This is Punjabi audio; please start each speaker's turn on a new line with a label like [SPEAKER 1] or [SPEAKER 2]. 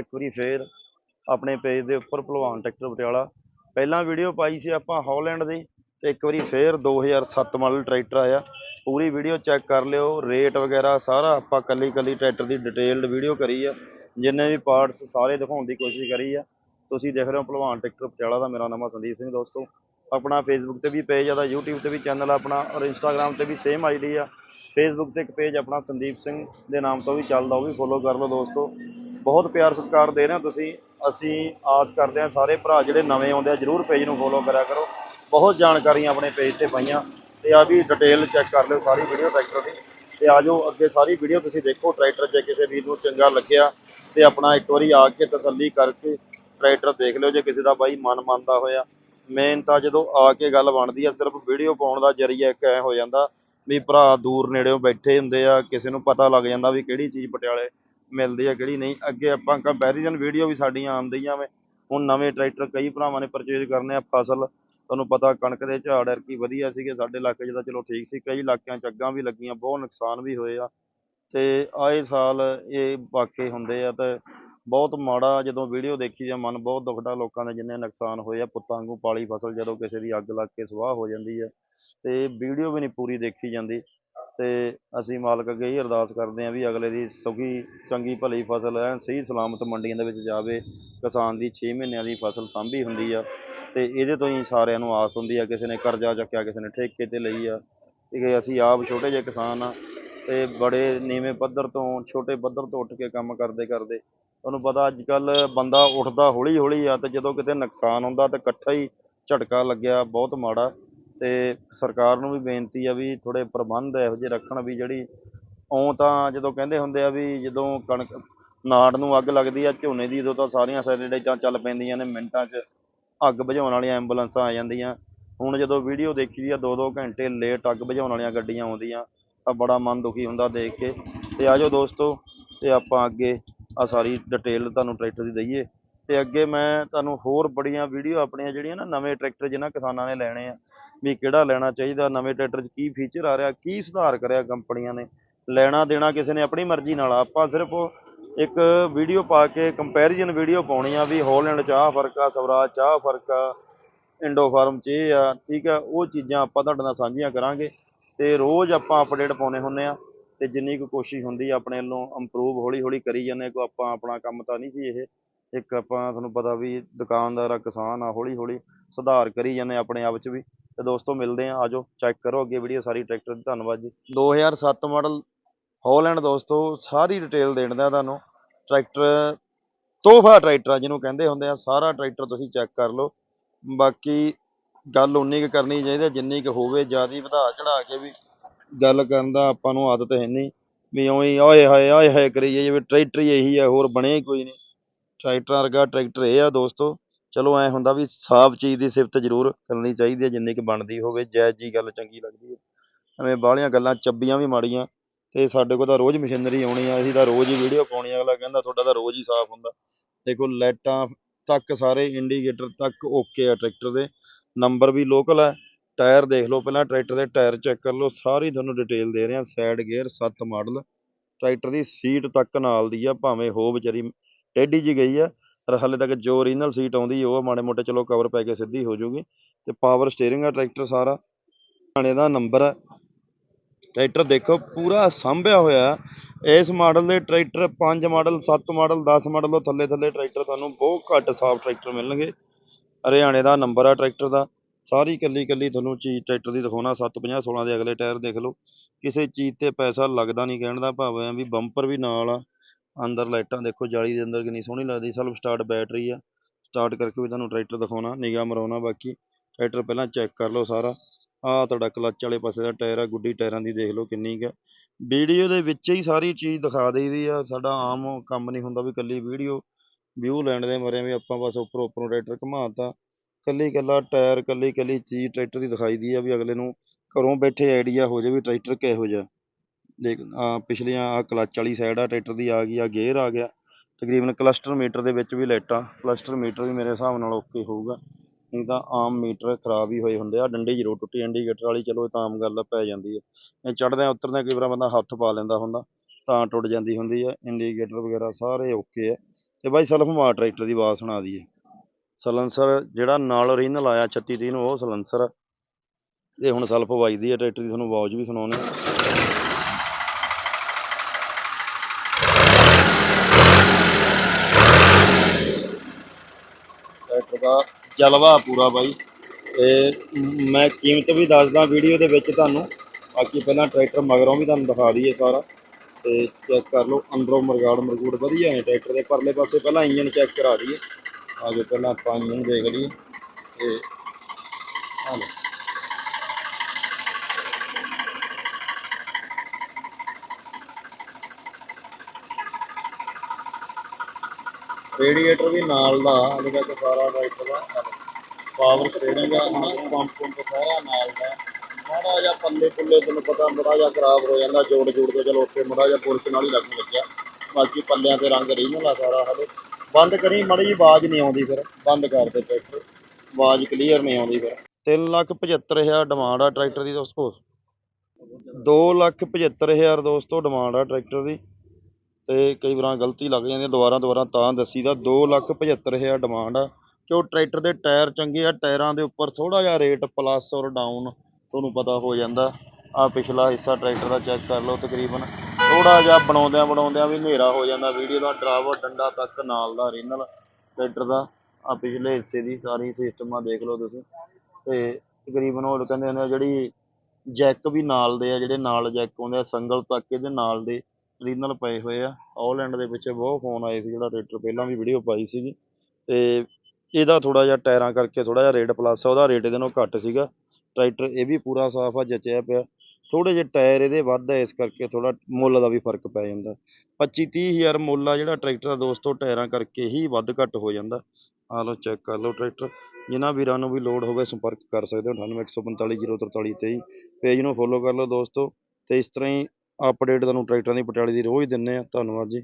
[SPEAKER 1] ਇੱਕ ਵਾਰੀ ਫੇਰ ਆਪਣੇ ਪੇਜ ਦੇ ਉੱਪਰ ਭਲਵਾਨ ਟਰੈਕਟਰ ਪਟਿਆਲਾ। ਪਹਿਲਾਂ ਵੀਡੀਓ ਪਾਈ ਸੀ ਆਪਾਂ ਹੌਲੈਂਡ ਦੀ ਤੇ ਇੱਕ ਵਾਰੀ ਫੇਰ 2007 ਮਾਡਲ ਟਰੈਕਟਰ ਆਇਆ। ਪੂਰੀ ਵੀਡੀਓ ਚੈੱਕ ਕਰ ਲਿਓ ਰੇਟ ਵਗੈਰਾ ਸਾਰਾ ਆਪਾਂ ਕੱਲੀ ਕੱਲੀ ਟਰੈਕਟਰ ਦੀ ਡਿਟੇਲਡ ਵੀਡੀਓ ਕਰੀ ਆ। ਜਿੰਨੇ ਵੀ ਪਾਰਟਸ ਸਾਰੇ ਦਿਖਾਉਣ ਦੀ ਕੋਸ਼ਿਸ਼ ਕਰੀ ਆ। ਤੁਸੀਂ ਦੇਖ ਰਹੇ ਹੋ ਭਲਵਾਨ ਟਰੈਕਟਰ ਪਟਿਆਲਾ ਦਾ, ਮੇਰਾ ਨਾਮ ਆ ਸੰਦੀਪ ਸਿੰਘ ਦੋਸਤੋ। ਆਪਣਾ ਫੇਸਬੁੱਕ ਤੇ ਵੀ ਪੇਜ ਆ ਦਾ YouTube ਤੇ ਵੀ ਚੈਨਲ ਆਪਣਾ ਔਰ Instagram ਤੇ ਵੀ ਸੇਮ ਆਈਡੀ ਆ। ਫੇਸਬੁੱਕ ਤੇ ਇੱਕ ਪੇਜ ਆਪਣਾ ਸੰਦੀਪ ਸਿੰਘ ਦੇ ਨਾਮ ਤੋਂ ਵੀ ਚੱਲਦਾ, ਉਹ ਵੀ ਫੋਲੋ ਕਰ ਲਓ ਦੋਸਤੋ। ਬਹੁਤ ਪਿਆਰ ਸਤਿਕਾਰ ਦੇ ਰਹੇ ਹੋ ਤੁਸੀਂ। ਅਸੀਂ ਆਸ ਕਰਦੇ ਹਾਂ ਸਾਰੇ ਭਰਾ ਜਿਹੜੇ ਨਵੇਂ ਆਉਂਦੇ ਆ, ਜਰੂਰ ਪੇਜ ਨੂੰ ਫੋਲੋ ਕਰਿਆ ਕਰੋ। ਬਹੁਤ ਜਾਣਕਾਰੀਆਂ ਆਪਣੇ ਪੇਜ ਤੇ ਪਾਈਆਂ। ਤੇ ਆ ਵੀ ਡਿਟੇਲ ਚੈੱਕ ਕਰ ਲਿਓ ਸਾਰੀ ਵੀਡੀਓ ਟਰੈਕਟਰ ਦੀ। ਤੇ ਆਜੋ ਅੱਗੇ ਸਾਰੀ ਵੀਡੀਓ ਤੁਸੀਂ ਦੇਖੋ। ਟਰੈਕਟਰ ਜੇ ਕਿਸੇ ਵੀਰ ਨੂੰ ਚੰਗਾ ਲੱਗਿਆ ਤੇ ਆਪਣਾ ਇੱਕ ਵਾਰੀ ਆ ਕੇ ਤਸੱਲੀ ਕਰਕੇ ਟਰੈਕਟਰ ਦੇਖ ਲਿਓ। ਜੇ ਕਿਸੇ ਦਾ ਬਾਈ ਮਨ ਮੰਨਦਾ ਹੋਇਆ ਮੇਨ ਤਾਂ ਜਦੋਂ ਆ ਕੇ ਗੱਲ ਬਣਦੀ ਆ, ਸਿਰਫ ਵੀਡੀਓ ਪਾਉਣ ਦਾ ਜਰੀਆ ਇੱਕ ਐ ਹੋ ਜਾਂਦਾ ਵੀ ਭਰਾ ਦੂਰ ਨੇੜਿਓਂ ਬੈਠੇ ਹੁੰਦੇ ਆ, ਕਿਸੇ ਨੂੰ ਪਤਾ ਲੱਗ ਜਾਂਦਾ ਵੀ ਕਿਹੜੀ ਚੀਜ਼ ਪਟਿਆਲੇ ਮਿਲਦੀ ਆ ਕਿਹੜੀ ਨਹੀਂ, ਅੱਗੇ ਆਪਾਂ ਕੰਪੈਰੀਜ਼ਨ ਵੀਡੀਓ ਵੀ ਸਾਡੀਆਂ ਆਉਂਦੀਆਂ ਵੇ। ਹੁਣ ਨਵੇਂ ਟਰੈਕਟਰ ਕਈ ਭਰਾਵਾਂ ਨੇ ਪਰਚੇਜ਼ ਕਰਨੇ ਆ ਫਸਲ। ਤੁਹਾਨੂੰ ਪਤਾ ਕਣਕ ਦੇ ਝਾੜ ਐਰਕੀ ਵਧੀਆ ਸੀਗੇ, ਸਾਡੇ ਇਲਾਕੇ 'ਚ ਤਾਂ ਚਲੋ ਠੀਕ ਸੀ। ਕਈ ਇਲਾਕਿਆਂ 'ਚ ਅੱਗਾਂ ਵੀ ਲੱਗੀਆਂ, ਬਹੁਤ ਨੁਕਸਾਨ ਵੀ ਹੋਏ ਆ। ਤੇ ਆਏ ਸਾਲ ਇਹ ਵਾਕੇ ਹੁੰਦੇ ਆ ਤੇ ਬਹੁਤ ਮਾੜਾ ਜਦੋਂ ਵੀਡੀਓ ਦੇਖੀ ਜਾਂ ਮਨ ਬਹੁਤ ਦੁਖਦਾ ਲੋਕਾਂ ਦੇ ਜਿੰਨੇ ਨੁਕਸਾਨ ਹੋਏ ਆ, ਪੁੱਤਾਂ ਵਾਂਗੂ ਪਾਲੀ ਫਸਲ ਜਦੋਂ ਕਿਸੇ ਦੀ ਅੱਗ ਲੱਗ ਕੇ ਸਵਾਹ ਹੋ ਜਾਂਦੀ ਹੈ ਤੇ ਵੀਡੀਓ ਵੀ ਨਹੀਂ ਪੂਰੀ ਦੇਖੀ ਜਾਂਦੀ। ਤੇ ਅਸੀਂ ਮਾਲਕ ਅੱਗੇ ਹੀ ਅਰਦਾਸ ਕਰਦੇ ਹਾਂ ਵੀ ਅਗਲੇ ਦੀ ਸੁਖੀ, ਚੰਗੀ ਭਲੀ ਫਸਲ ਐਨ ਸਹੀ ਸਲਾਮਤ ਮੰਡੀਆਂ ਦੇ ਵਿੱਚ ਜਾਵੇ। ਕਿਸਾਨ ਦੀ 6 ਮਹੀਨਿਆਂ ਦੀ ਫਸਲ ਸਾਂਭੀ ਹੁੰਦੀ ਆ ਤੇ ਇਹਦੇ ਤੋਂ ਹੀ ਸਾਰਿਆਂ ਨੂੰ ਆਸ ਹੁੰਦੀ ਆ, ਕਿਸੇ ਨੇ ਕਰਜ਼ਾ ਚੱਕਿਆ, ਕਿਸੇ ਨੇ ਠੇਕੇ ਤੇ ਲਈ ਆ। ਤੇ ਅਸੀਂ ਆਪ ਛੋਟੇ ਜਿਹੇ ਕਿਸਾਨ ਆ ਤੇ ਬੜੇ ਨੀਵੇਂ ਪੱਧਰ ਤੋਂ, ਛੋਟੇ ਪੱਧਰ ਤੋਂ ਉੱਠ ਕੇ ਕੰਮ ਕਰਦੇ ਕਰਦੇ। ਤੁਹਾਨੂੰ ਪਤਾ ਅੱਜ ਕੱਲ ਬੰਦਾ ਉੱਠਦਾ ਹੌਲੀ ਹੌਲੀ ਆ ਤੇ ਜਦੋਂ ਕਿਤੇ ਨੁਕਸਾਨ ਹੁੰਦਾ ਤੇ ਇਕੱਠਾ ਹੀ ਝਟਕਾ ਲੱਗਿਆ, ਬਹੁਤ ਮਾੜਾ। ਤੇ ਸਰਕਾਰ ਨੂੰ ਵੀ ਬੇਨਤੀ ਆ ਵੀ ਥੋੜੇ ਪ੍ਰਬੰਧ ਇਹੋ ਜਿਹੇ ਰੱਖਣ ਵੀ ਜਿਹੜੀ ਓਂ ਤਾਂ ਜਦੋਂ ਕਹਿੰਦੇ ਹੁੰਦੇ ਆ ਵੀ ਜਦੋਂ ਕਣਕ, ਨਾੜ ਨੂੰ ਅੱਗ ਲੱਗਦੀ ਆ, ਝੋਨੇ ਦੀ ਉਦੋਂ ਤਾਂ ਸਾਰੀਆਂ ਸਾਈਡਾਂ ਚੱਲ ਪੈਂਦੀਆਂ ਨੇ, ਮਿੰਟਾਂ 'ਚ ਅੱਗ ਬੁਝਾਉਣ ਵਾਲੀਆਂ ਐਂਬੂਲੈਂਸਾਂ ਆ ਜਾਂਦੀਆਂ। ਹੁਣ ਜਦੋਂ ਵੀਡੀਓ ਦੇਖੀ ਆ ਦੋ ਦੋ ਘੰਟੇ ਲੇਟ ਅੱਗ ਬੁਝਾਉਣ ਵਾਲੀਆਂ ਗੱਡੀਆਂ ਆਉਂਦੀਆਂ, ਤਾਂ ਬੜਾ ਮਨ ਦੁਖੀ ਹੁੰਦਾ ਦੇਖ ਕੇ। ਤੇ ਆਜੋ ਦੋਸਤੋ, ਤੇ ਆਪਾਂ ਅੱਗੇ ਆ ਸਾਰੀ ਡਿਟੇਲ ਤੁਹਾਨੂੰ ਟਰੈਕਟਰ ਦੀ ਦਈਏ। ਤੇ ਅੱਗੇ ਮੈਂ ਤੁਹਾਨੂੰ ਹੋਰ ਬੜੀਆਂ ਵੀਡੀਓ ਆਪਣੀਆਂ ਜਿਹੜੀਆਂ ਨਾ ਨਵੇਂ ਟਰੈਕਟਰ ਜਿਨ੍ਹਾਂ ਕਿਸਾਨਾਂ ਨੇ ਲੈਣੇ ਆ ਵੀ ਕਿਹੜਾ ਲੈਣਾ ਚਾਹੀਦਾ, ਨਵੇਂ ਟਰੈਕਟਰ 'ਚ ਕੀ ਫੀਚਰ ਆ ਰਿਹਾ, ਕੀ ਸੁਧਾਰ ਕਰਿਆ ਕੰਪਨੀਆਂ ਨੇ। ਲੈਣਾ ਦੇਣਾ ਕਿਸੇ ਨੇ ਆਪਣੀ ਮਰਜ਼ੀ ਨਾਲ। ਆਪਾਂ ਸਿਰਫ ਇੱਕ ਵੀਡੀਓ ਪਾ ਕੇ ਕੰਪੈਰੀਜ਼ਨ ਵੀਡੀਓ ਪਾਉਣੀ ਆ ਵੀ ਹੋਲੈਂਡ 'ਚ ਆਹ ਫ਼ਰਕ ਆ, ਸਵਰਾਜ 'ਚ ਆਹ ਫ਼ਰਕ ਆ ਇੰਡੋ ਫਾਰਮ 'ਚ ਇਹ ਆ, ਠੀਕ ਆ। ਉਹ ਚੀਜ਼ਾਂ ਆਪਾਂ ਤੁਹਾਡੇ ਨਾਲ ਸਾਂਝੀਆਂ ਕਰਾਂਗੇ ਤੇ ਰੋਜ਼ ਆਪਾਂ ਅਪਡੇਟ ਪਾਉਣੇ ਹੁੰਨੇ ਆ ਤੇ ਜਿੰਨੀ ਕੁ ਕੋਸ਼ਿਸ਼ ਹੁੰਦੀ ਆਪਣੇ ਵੱਲੋਂ ਇੰਪਰੂਵ ਹੌਲੀ ਹੌਲੀ ਕਰੀ ਜਾਂਦੇ ਕੋ ਆਪਾਂ ਆਪਣਾ ਕੰਮ ਤਾਂ ਨਹੀਂ ਸੀ ਇਹ। ਇੱਕ ਆਪਾਂ ਤੁਹਾਨੂੰ ਪਤਾ ਵੀ ਦੁਕਾਨਦਾਰ ਆ, ਕਿਸਾਨ ਆ, ਹੌਲੀ ਹੌਲੀ ਸੁਧਾਰ ਕਰੀ ਜਾਂਦੇ ਆਪਣੇ ਆਪ 'ਚ ਵੀ। ਤੇ ਦੋਸਤੋ ਮਿਲਦੇ ਆ, ਆਜੋ ਚੈੱਕ ਕਰੋ ਅੱਗੇ ਵੀਡੀਓ ਸਾਰੀ ਟਰੈਕਟਰ ਦੀ, ਧੰਨਵਾਦ ਜੀ। 2007 ਮਾਡਲ ਹੌਲੈਂਡ ਦੋਸਤੋ, ਸਾਰੀ ਡਿਟੇਲ ਦੇਣ ਦਾ ਤੁਹਾਨੂੰ। ਟਰੈਕਟਰ ਤੋਹਫਾ ਟਰੈਕਟਰ ਆ ਜਿਹਨੂੰ ਕਹਿੰਦੇ ਹੁੰਦੇ ਆ, ਸਾਰਾ ਟਰੈਕਟਰ ਤੁਸੀਂ ਚੈੱਕ ਕਰ ਲਓ। ਬਾਕੀ ਗੱਲ ਉਨੀ ਕੁ ਕਰਨੀ ਚਾਹੀਦੀ ਜਿੰਨੀ ਕੁ ਹੋਵੇ, ਜਿਆਦੀ ਵਧਾ ਚੜਾ ਕੇ ਵੀ ਗੱਲ ਕਰਨ ਦਾ ਆਪਾਂ ਨੂੰ ਆਦਤ ਹੈ ਨਹੀਂ ਵੀ ਉਵੇਂ ਹੀ ਆਏ ਹਾਏ ਆਏ ਹਾਏ ਕਰੀ ਜਾਈਏ ਵੀ ਟਰੈਕਟਰ ਹੀ ਇਹੀ ਆ, ਹੋਰ ਬਣੇ ਹੀ ਕੋਈ ਨਹੀਂ ਟਰੈਕਟਰਾਂ ਵਰਗਾ ਟਰੈਕਟਰ ਇਹ ਆ ਦੋਸਤੋ। ਚਲੋ ਐ ਹੁੰਦਾ ਵੀ ਸਾਫ਼ ਚੀਜ਼ ਦੀ ਸਿਫਤ ਜ਼ਰੂਰ ਕਰਨੀ ਚਾਹੀਦੀ ਹੈ, ਜਿੰਨੀ ਕੁ ਬਣਦੀ ਹੋਵੇ। ਜਾਇਜ਼ ਜੀ ਗੱਲ ਚੰਗੀ ਲੱਗਦੀ ਹੈ। ਐਵੇਂ ਬਾਹਲੀਆਂ ਗੱਲਾਂ, ਚੱਬੀਆਂ ਵੀ ਮਾੜੀਆਂ ਤੇ ਸਾਡੇ ਕੋਲ ਤਾਂ ਰੋਜ਼ ਮਸ਼ੀਨਰੀ ਆਉਣੀ ਆ, ਅਸੀਂ ਤਾਂ ਰੋਜ਼ ਹੀ ਵੀਡੀਓ ਪਾਉਣੀ ਅਗਲਾ ਕਹਿੰਦਾ ਤੁਹਾਡਾ ਤਾਂ ਰੋਜ਼ ਹੀ ਸਾਫ਼ ਹੁੰਦਾ। ਦੇਖੋ, ਲਾਈਟਾਂ ਤੱਕ ਸਾਰੇ ਇੰਡੀਕੇਟਰ ਤੱਕ ਓਕੇ ਆ ਟਰੈਕਟਰ ਦੇ। ਨੰਬਰ ਵੀ ਲੋਕਲ ਹੈ ਟਾਇਰ ਦੇਖ ਲਓ, ਪਹਿਲਾਂ ਟਰੈਕਟਰ ਦੇ ਟਾਇਰ ਚੈੱਕ ਕਰ ਲਓ, ਸਾਰੀ ਤੁਹਾਨੂੰ ਡਿਟੇਲ ਦੇ ਰਹੇ। ਹਾਂ ਸਾਈਡ ਗੇਅਰ 7 ਮਾਡਲ। ਟਰੈਕਟਰ ਦੀ ਸੀਟ ਤੱਕ ਨਾਲ ਦੀ ਆ, ਭਾਵੇਂ ਹੋ ਵਿਚਾਰੀ ਟੇਢੀ ਜਿਹੀ ਗਈ ਆ ਪਰ ਹਾਲੇ ਤੱਕ ਜੋ ਓਰੀਜਨਲ ਸੀਟ ਆਉਂਦੀ ਉਹ ਆ, ਮਾੜੇ ਮੋਟੇ ਚਲੋ ਕਵਰ ਪੈ ਕੇ ਸਿੱਧੀ ਹੋ ਜਾਊਗੀ ਤੇ ਪਾਵਰ ਸਟੀਅਰਿੰਗ ਆ ਟਰੈਕਟਰ ਸਾਰਾ। ਹਰਿਆਣੇ ਦਾ ਨੰਬਰ ਹੈ ਟਰੈਕਟਰ ਦੇਖੋ ਪੂਰਾ ਸਾਂਭਿਆ ਹੋਇਆ ਇਸ ਮਾਡਲ ਦੇ ਟਰੈਕਟਰ 5 ਮਾਡਲ 7 ਮਾਡਲ 10 ਮਾਡਲ ਤੋਂ ਥੱਲੇ ਥੱਲੇ ਟਰੈਕਟਰ ਤੁਹਾਨੂੰ ਬਹੁਤ ਘੱਟ ਸਾਫ਼ ਟਰੈਕਟਰ ਮਿਲਣਗੇ। ਹਰਿਆਣੇ ਦਾ ਨੰਬਰ ਆ ਟਰੈਕਟਰ ਦਾ। ਸਾਰੀ ਕੱਲੀ ਕੱਲੀ ਤੁਹਾਨੂੰ ਚੀਜ਼ ਟਰੈਕਟਰ ਦੀ ਦਿਖਾਉਣਾ 750 16 ਦੇ ਅਗਲੇ ਟਾਇਰ ਦੇਖ ਲਓ। ਕਿਸੇ ਚੀਜ਼ ਤੇ ਪੈਸਾ ਲੱਗਦਾ ਨਹੀਂ ਕਹਿਣ ਦਾ ਭਾਵ ਹੈ ਵੀ ਬੰਪਰ ਵੀ ਨਾਲ ਆ। ਅੰਦਰ ਲਾਈਟਾਂ ਦੇਖੋ, ਜਾਲੀ ਦੇ ਅੰਦਰ ਕਿੰਨੀ ਸੋਹਣੀ ਲੱਗਦੀ ਸੈਲਫ ਸਟਾਰਟ ਬੈਟਰੀ ਆ। ਸਟਾਰਟ ਕਰਕੇ ਵੀ ਤੁਹਾਨੂੰ ਟਰੈਕਟਰ ਦਿਖਾਉਣਾ, ਨਿਗਾਹ ਮਰਾਉਣਾ, ਬਾਕੀ ਟਰੈਕਟਰ ਪਹਿਲਾਂ ਚੈੱਕ ਕਰ ਲਓ ਸਾਰਾ। ਆਹ ਤੁਹਾਡਾ ਕਲੱਚ ਵਾਲੇ ਪਾਸੇ ਦਾ ਟਾਇਰ ਆ, ਗੁੱਡੀ ਟਾਇਰਾਂ ਦੀ ਦੇਖ ਲਓ ਕਿੰਨੀ ਕੁ ਵੀਡੀਓ ਦੇ ਵਿੱਚ ਹੀ ਸਾਰੀ ਚੀਜ਼ ਦਿਖਾ ਦੇਈਦੀ ਆ, ਸਾਡਾ ਆਮ ਕੰਮ ਨਹੀਂ ਹੁੰਦਾ ਵੀ ਕੱਲੀ ਵੀਡੀਓ ਵਿਊ ਲੈਣ ਦੇ ਮਰੇ ਵੀ ਆਪਾਂ ਬਸ ਉੱਪਰੋਂ ਉੱਪਰੋਂ ਟਰੈਕਟਰ ਘੁਮਾਤਾ। ਕੱਲੀ ਕੱਲਾ ਟਾਇਰ ਕੱਲੀ ਕੱਲੀ ਚੀਜ਼ ਟਰੈਕਟਰ ਦੀ ਦਿਖਾਈ ਦੀ ਆ ਵੀ ਅਗਲੇ ਨੂੰ ਘਰੋਂ ਬੈਠੇ ਆਈਡੀਆ ਹੋ ਜਾਵੇ ਵੀ ਟਰੈਕਟਰ ਕਿਹੋ ਜਿਹਾ। ਦੇਖ ਆਹ ਪਿਛਲੀਆਂ ਆਹ ਕਲੱਚ ਵਾਲੀ ਸਾਈਡ ਆ, ਟਰੈਕਟਰ ਦੀ ਆ ਗਈ ਆ ਗੇਅਰ ਆ ਗਿਆ। ਤਕਰੀਬਨ ਕਲਸਟਰ ਮੀਟਰ ਦੇ ਵਿੱਚ ਵੀ ਲਾਈਟਾਂ ਕਲਸਟਰ ਮੀਟਰ ਵੀ ਮੇਰੇ ਹਿਸਾਬ ਨਾਲ ਓਕੇ ਹੋਊਗਾ। ਨਹੀਂ ਤਾਂ ਆਮ ਮੀਟਰ ਖਰਾਬ ਹੀ ਹੋਏ ਹੁੰਦੇ ਆ। ਡੰਡੀ ਜ਼ਰੂਰ ਟੁੱਟੀ ਇੰਡੀਕੇਟਰ ਵਾਲੀ, ਚਲੋ ਇਹ ਤਾਂ ਆਮ ਗੱਲ ਆ, ਪੈ ਜਾਂਦੀ ਹੈ ਇਹ ਚੜ੍ਹਦਿਆਂ ਉਤਰਦਿਆਂ ਕਈ ਵਾਰ ਬੰਦਾ ਹੱਥ ਪਾ ਲੈਂਦਾ ਹੁੰਦਾ, ਤਾਂ ਟੁੱਟ ਜਾਂਦੀ ਹੁੰਦੀ ਆ। ਇੰਡੀਕੇਟਰ ਵਗੈਰਾ ਸਾਰੇ ਓਕੇ ਆ। ਤੇ ਬਾਈ ਸਲਫ ਮਾਰ ਟਰੈਕਟਰ ਦੀ ਆਵਾਜ਼ ਸੁਣਾ ਦਈਏ। ਸਲੈਂਸਰ ਜਿਹੜਾ ਨਾਲ ਓਰੀਜਨਲ ਆਇਆ 36 30 ਨੂੰ, ਉਹ ਸਲੈਂਸਰ ਆ। ਤੇ ਹੁਣ ਸਲਫ ਵੱਜਦੀ ਆ, ਟਰੈਕਟਰ ਦੀ ਤੁਹਾਨੂੰ ਆਵਾਜ਼ ਵੀ ਸੁਣਾਉਂਦੇ ਦਾ ਜਲਵਾ ਪੂਰਾ ਬਾਈ। ਤੇ ਮੈਂ ਕੀਮਤ ਵੀ ਦੱਸਦਾ ਵੀਡੀਓ ਦੇ ਵਿੱਚ ਤੁਹਾਨੂੰ। ਬਾਕੀ ਪਹਿਲਾਂ ਟਰੈਕਟਰ ਮਗਰੋਂ ਵੀ ਤੁਹਾਨੂੰ ਦਿਖਾ ਦਈਏ ਸਾਰਾ। ਤੇ ਚੈੱਕ ਕਰ ਲਓ, ਅੰਦਰੋਂ ਮਰਗਾੜ ਮਰਗੂੜ ਵਧੀਆ ਹੈ ਟਰੈਕਟਰ ਦੇ। ਪਰਲੇ ਪਾਸੇ ਪਹਿਲਾਂ ਇੰਜਨ ਚੈੱਕ ਕਰਾ ਦਈਏ। ਆਜੋ ਪਹਿਲਾਂ ਆਪਾਂ ਇੰਜਨ ਦੇਖ ਲਈਏ। ਤੇ ਆ ਲਓ। ਰੇਡੀਏਟਰ ਵੀ ਨਾਲ ਦਾ ਹਲੇ ਤੱਕ ਸਾਰਾ ਟਰੈਕਟਰ ਦਾ ਪਾਵਰ ਸਟੇਰਿੰਗ ਆ ਹਨਾ ਪੰਪ ਪੰਪ ਸਾਰਾ ਨਾਲ ਦਾ। ਮਾੜਾ ਜਿਹਾ ਪੱਲੇ ਪੁੱਲੇ ਤੈਨੂੰ ਪਤਾ, ਮਾੜਾ ਜਿਹਾ ਖਰਾਬ ਹੋ ਜਾਂਦਾ, ਜੋੜ ਜੋੜ ਕੇ ਚਲੋ ਉੱਥੇ ਮਾੜਾ ਜਿਹਾ ਪੁਰਸ਼ ਨਾਲ ਹੀ ਲੱਗਣ ਲੱਗਿਆ। ਬਾਕੀ ਪੱਲਿਆਂ ਤੇ ਰੰਗ ਰੀਜਨਲ ਆ ਸਾਰਾ ਹਲੇ। ਬੰਦ ਕਰੀ, ਮਾੜੀ ਜਿਹੀ ਆਵਾਜ਼ ਨਹੀਂ ਆਉਂਦੀ ਫਿਰ। ਬੰਦ ਕਰ ਦੇ ਟਰੈਕਟਰ। ਆਵਾਜ਼ ਕਲੀਅਰ ਨਹੀਂ ਆਉਂਦੀ ਫਿਰ। ਤਿੰਨ ਲੱਖ ਪਝੱਤਰ ਹਜ਼ਾਰ ਡਿਮਾਂਡ ਆ ਟਰੈਕਟਰ ਦੀ ਦੋਸਤੋ। ਦੋ ਲੱਖ ਪਝੱਤਰ ਹਜ਼ਾਰ ਦੋਸਤੋ ਡਿਮਾਂਡ ਆ ਟਰੈਕਟਰ ਦੀ। ਅਤੇ ਕਈ ਵਾਰਾਂ ਗਲਤੀ ਲੱਗ ਜਾਂਦੀ ਦੁਬਾਰਾ ਦੁਬਾਰਾ ਤਾਂ ਦੱਸੀਦਾ ਦੋ ਲੱਖ ਪਝੱਤਰ ਹਜ਼ਾਰ ਡਿਮਾਂਡ ਆ। ਕਿ ਉਹ ਟਰੈਕਟਰ ਦੇ ਟਾਇਰ ਚੰਗੇ ਆ, ਟਾਇਰਾਂ ਦੇ ਉੱਪਰ ਥੋੜ੍ਹਾ ਜਿਹਾ ਰੇਟ ਪਲੱਸ ਔਰ ਡਾਊਨ ਤੁਹਾਨੂੰ ਪਤਾ ਹੋ ਜਾਂਦਾ। ਆ ਪਿਛਲਾ ਹਿੱਸਾ ਟਰੈਕਟਰ ਦਾ ਚੈੱਕ ਕਰ ਲਓ ਤਕਰੀਬਨ। ਥੋੜ੍ਹਾ ਜਿਹਾ ਬਣਾਉਂਦਿਆਂ ਬਣਾਉਂਦਿਆਂ ਵੀ ਹਨੇਰਾ ਹੋ ਜਾਂਦਾ। ਵੀਡੀਓ ਦਾ ਡਰਾਵਰ ਡੰਡਾ ਤੱਕ ਨਾਲ ਦਾ ਰੀਨਲ ਟਰੈਕਟਰ ਦਾ। ਆ ਪਿਛਲੇ ਹਿੱਸੇ ਦੀ ਸਾਰੀ ਸਿਸਟਮ ਆ, ਦੇਖ ਲਓ ਤੁਸੀਂ। ਤੇ ਤਕਰੀਬਨ ਉਹ ਕਹਿੰਦੇ ਹੁੰਦੇ ਆ ਜਿਹੜੀ ਜੈਕ ਵੀ ਨਾਲ ਦੇ ਆ, ਜਿਹੜੇ ਨਾਲ ਜੈਕ ਆਉਂਦੇ ਆ, ਸੰਗਲ ਤੱਕ ਇਹਦੇ ਨਾਲ ਦੇ। ਓਰੀਜਨਲ ਪਏ ਹੋਏ ਆ। ਆਲੈਂਡ ਦੇ ਵਿੱਚ ਬਹੁਤ ਫੋਨ ਆਏ ਸੀ ਜਿਹੜਾ ਟਰੈਕਟਰ ਪਹਿਲਾਂ ਵੀ ਵੀਡੀਓ ਪਾਈ ਸੀਗੀ। ਤੇ ਇਹਦਾ ਥੋੜਾ ਜਿਹਾ ਟਾਇਰਾਂ ਕਰਕੇ ਥੋੜਾ ਜਿਹਾ ਰੇਟ ਪਲੱਸ ਆ, ਉਹਦਾ ਰੇਟ ਇਹਦੇ ਨਾਲੋਂ ਘੱਟ ਸੀਗਾ। ਟਰੈਕਟਰ ਇਹ ਵੀ ਪੂਰਾ ਸਾਫ਼ ਆ, ਜਚਿਆ ਪਿਆ। ਥੋੜੇ ਜਿਹੇ ਟਾਇਰ ਇਹਦੇ ਵੱਧ ਆ, ਇਸ ਕਰਕੇ ਥੋੜਾ ਮੁੱਲ ਦਾ ਵੀ ਫ਼ਰਕ ਪੈ ਜਾਂਦਾ। 25 30 ਹਜ਼ਾਰ ਮੁੱਲ ਆ ਜਿਹੜਾ ਟਰੈਕਟਰ ਦਾ ਦੋਸਤੋ, ਟਾਇਰਾਂ ਕਰਕੇ ਹੀ ਵੱਧ ਘੱਟ ਹੋ ਜਾਂਦਾ। ਆ ਲਓ ਚੈੱਕ ਕਰ ਲਓ ਟਰੈਕਟਰ ਜਿਨ੍ਹਾਂ ਵੀਰਾਂ ਨੂੰ ਵੀ ਲੋਡ ਹੋਵੇ ਸੰਪਰਕ ਕਰ ਸਕਦੇ ਹੋ। 9815404323 ਪੇਜ ਨੂੰ ਫੋਲੋ ਕਰ ਲਓ ਦੋਸਤੋ। ਤੇ ਇਸ ਤਰ੍ਹਾਂ ਹੀ ਅਪਡੇਟ ਤੁਹਾਨੂੰ ਟਰੈਕਟਰਾਂ ਦੀ ਪਟਿਆਲੇ ਦੀ ਰੋਜ਼ ਦਿੰਨੇ ਆ ਧੰਨਵਾਦ ਜੀ।